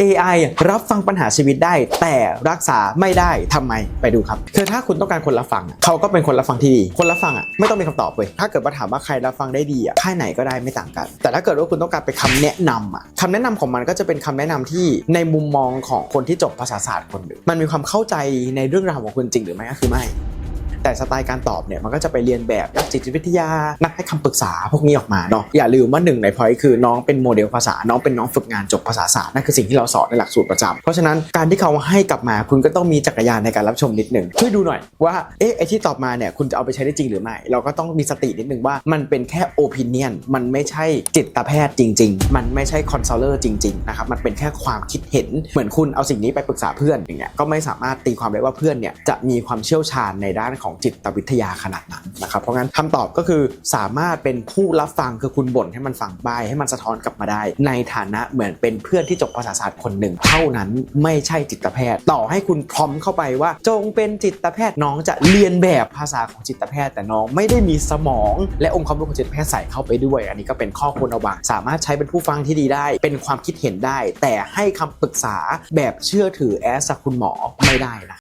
AI รับฟังปัญหาชีวิตได้ แต่รักษาไม่ได้ทำไมไปดูครับคือถ้าคุณต้องการคนรับฟังเขาก็เป็นคนรับฟังที่ดีคนรับฟังอะไม่ต้องมีคำตอบเลยถ้าเกิดว่าถามว่าใครรับฟังได้ดีอะค่ายไหนก็ได้ไม่ต่างกัน แต่ถ้าเกิดว่าคุณต้องการไปนคำแนะนำอะคำแนะนำของมันก็จะเป็นคำแนะนำที่ในมุมมองของคนที่จบภาษาศาสตร์คนหนึ่งมันมีความเข้าใจในเรื่องราวของคุณจริงหรือไม่ก็คือไม่ แต่สไตล์การตอบเนี่ยมันก็จะไปเรียนแบบนักจิตวิทยา นักให้คำปรึกษาพวกนี้ออกมาเนาะอย่าลืมว่าหนึ่งในพอยคือน้องเป็นโมเดลภาษาน้องเป็นน้องฝึกงานจบภาษาศาสตร์นั่นคือสิ่งที่เราสอนในหลักสูตรประจำเพราะฉะนั้นการที่เขาให้กลับมาคุณก็ต้องมีจักรยานในการรับชมนิดหนึ่งช่วยดูหน่อยว่าเอ๊ะไอที่ตอบมาเนี่ยคุณจะเอาไปใช้ได้จริงหรือไม่เราก็ต้องมีสตินิดหนึ่งว่ามันเป็นแค่โอปิเนียนมันไม่ใช่จิตแพทย์จริง ๆ มันไม่ใช่คอนซัลเลอร์จริงๆนะครับมันเป็นแค่ความคิดเห็นเหมือนคุณเอาสิ่งนี้ไปปรึกษาเพื่อนอย่างเงี้ยก็ไม่สามารถตีความได้ว่าเพื่อนเนี่ยจะมีความเชี่ยวชาญในด้านของจิตวิทยาขนาดนั้นนะครับเพราะงั้นคำตอบก็คือสามารถเป็นผู้รับฟังคือคุณบ่นให้มันฟังบายให้มันสะท้อนกลับมาได้ ในฐานะเหมือนเป็นเพื่อนที่จบภาษาศาสตร์คนหนึ่ง เท่านั้นไม่ใช่จิตแพทย์ ต่อให้คุณพร้อมเข้าไปว่า จงเป็นจิตแพทย์น้องจะเรียนแบบภาษาของจิตแพทย์ แต่น้องไม่ได้มีสมอง และองค์ความรู้ของจิตแพทย์ใส่เข้าไปด้วย อันนี้ก็เป็นข้อควรระวังสามารถใช้เป็นผู้ฟังที่ดีได้ เป็นความคิดเห็นได้ แต่ให้คำปรึกษาแบบเชื่อถือแอสคุณหมอไม่ได้นะ